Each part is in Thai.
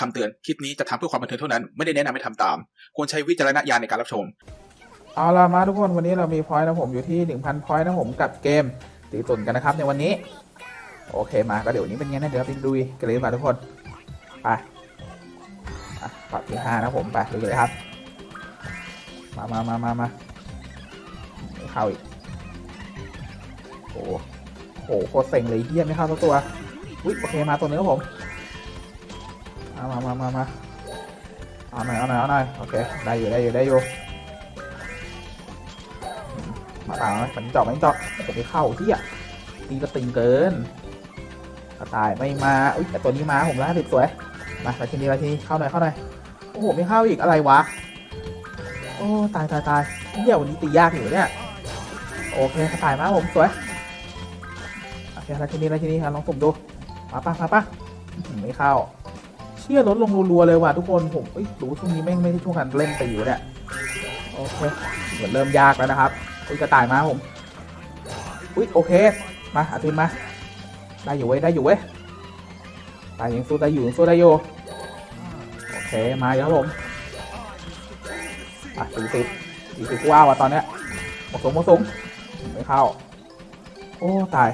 คำเตือนคลิปนี้จะทำเพื่อความบันเทิงเท่านั้น ไม่ได้แนะนำให้ทำตาม ควรใช้วิจารณญาณในการรับชม เอาละมาทุกคนวันนี้เรามีพอยต์นะผมอยู่ที่ 1,000พอยต์นะผมกับเกมตีตุ่นกันนะครับในวันนี้ โอเคมาก็เดี๋ยวนี้เป็นไงนะเดี๋ยวไปดูกันเลยดีกว่าทุกคนไปปรับที่ห้านะผมไปดูเลยครับ มามามามามาเข้าอีกโอ้โหโคตรเซ็งเลยเฮี้ยไม่เข้าสักตัวอุ้ยโอเคมาตัวนึงครับผม เอามามามามาเอาหน่อยเอาหน่อยเอาหน่อยโอเคได้อยู่ได้อยู่ได้อยู่มาตามไหมมันเจาะมันเจาะจะไปเข้าที่อะตีก็ตึงเกินกระต่ายไม่มาอุ้ยแต่ตัวนี้มาผมแล้วสิสวยมาไปทีนี้ไปทีนี้เข้าหน่อยเข้าหน่อยโอ้โหไม่เข้าอีกอะไรวะโอ้ตายตายตายเหี้ยววันนี้ตียากอยู่เนี่ยโอเคกระต่ายมาผมสวยโอเคแล้วทีนี้แล้วทีนี้ครับลองสุ่มดูมาปะมาปะไม่เข้า ชี่ยลดลงรัวๆเลยว่ะทุกคนผมเอ้ยรู้ช่วงนี้แม่งไม่ใช่ช่วงการเล่นตีอยู่เนี่ยโอเคเหมือนเริ่มยากแล้วนะครับอุ้ยกระต่ายมาผมอุ้ยโอเคมาอาทิตย์มาได้อยู่เว้ยได้อยู่เว้ยตายยังสู้ได้อยู่ยังสู้ได้อยู่โอเคมาแล้วครับผมอะสี่สิบสี่สิบว้าวอะตอนเนี้ยหมกสงหมกสงไม่เข้า โอ้ตาย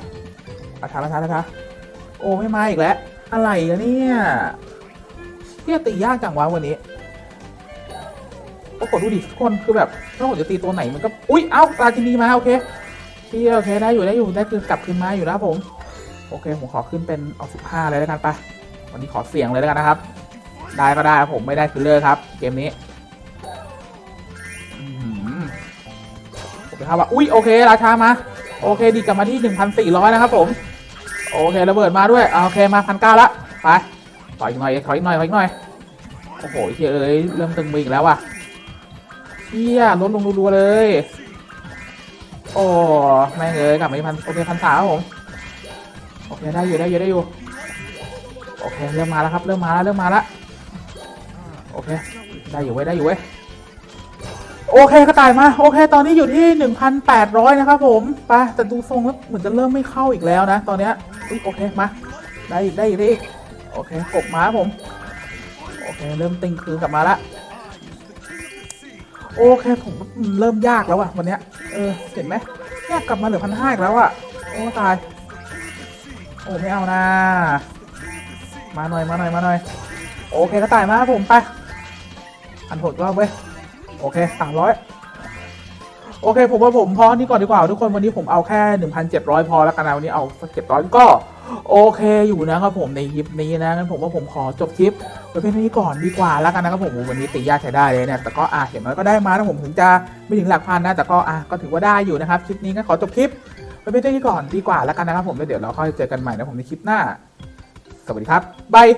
อาชาอาชาอาชาโอ้ไม่มาอีกแล้วอะไรกันเนี่ย เที่ยตียากจังวะวันนี้โอ้โหดูดิทุกคนคือแบบถ้าผมจะตีตัวไหนมันก็ อุ้ยเอ้าราชินีมาโอเคเที่โอเคได้อยู่ได้อยู่ได้คืนกลับคืนมาอยู่นะครับผม โอเคผมขอขึ้นเป็นเอาสิบห้าเลยแล้วกันไปวันนี้ขอเสี่ยงเลยแล้วกันนะครับ ได้ก็ได้ผมไม่ได้คือเลิกครับ เกมนี้อื้อหือผมจะเข้าว่าอุ้ยโอเค ราชามา โอเค ดีกลับมาที่หนึ่งพันสี่ร้อยนะครับผม โอเคระเบิดมาด้วยโอเคมาพันเก้าละไป ขออีกหน่อยขออีกหน่อยขออีกหน่อยโอ้โหเฮ้ยเอ้ยเริ่มตึงมืออีกแล้วว่ะเฮียลดลงรัวๆเลย โอ้แม่งเลยกลับมาที่พันโอเคพันสามครับผมโอเคได้อยู่ได้อยู่ได้อยู่โอเคเริ่มมาแล้วครับเริ่มมาแล้วเริ่มมาแล้วโอเคได้อยู่เว้ยได้อยู่เว้ยโอเคกระต่ายมาโอเค ตอนนี้อยู่ที่หนึ่งพันแปดร้อยนะครับผมไปแต่ดูทรงแล้วเหมือนจะเริ่มไม่เข้าอีกแล้วนะ ตอนเนี้ยโอเคมาได้อีกได้อีกได้อีก โอเคกบมาผม โอเค เริ่มตึงคืนกลับมาละโอเคผมเริ่มยากแล้วอะวันเนี้ยเออเห็นไหมยากกลับมาเหลือพันห้าอีกแล้วอะโอ้ตาย โอ้ไม่เอานะมาหน่อยมาหน่อยมาหน่อย โอเคก็ตายมาผมไปพันหกรอบเว้ยโอเคสามร้อย โอเค ผมว่าผมพอนี่ก่อนดีกว่า ทุกคนวันนี้ผมเอาแค่หนึ่งพันเจ็ดร้อยพอแล้วกันนะวันนี้เอาสักเจ็ดร้อยก็ โอเคอยู่นะครับผมในคลิปนี้นะงั้นผมว่าผมขอจบคลิปไปเป็นนี้ก่อนดีกว่าแล้วกันนะครับผมวันนี้ตียากใช้ได้เลยเนี่ยแต่ก็อะเห็นน้อยก็ได้มานะผมถึงจะไม่ถึงหลักพันนะแต่ก็อะก็ถือว่าได้อยู่นะครับคลิปนี้ก็ขอจบคลิปไปเป็นนี้ก่อนดีกว่าแล้วกันนะครับผมแล้วเดี๋ยวเราค่อยเจอกันใหม่นะผมในคลิปหน้า สวัสดีครับบาย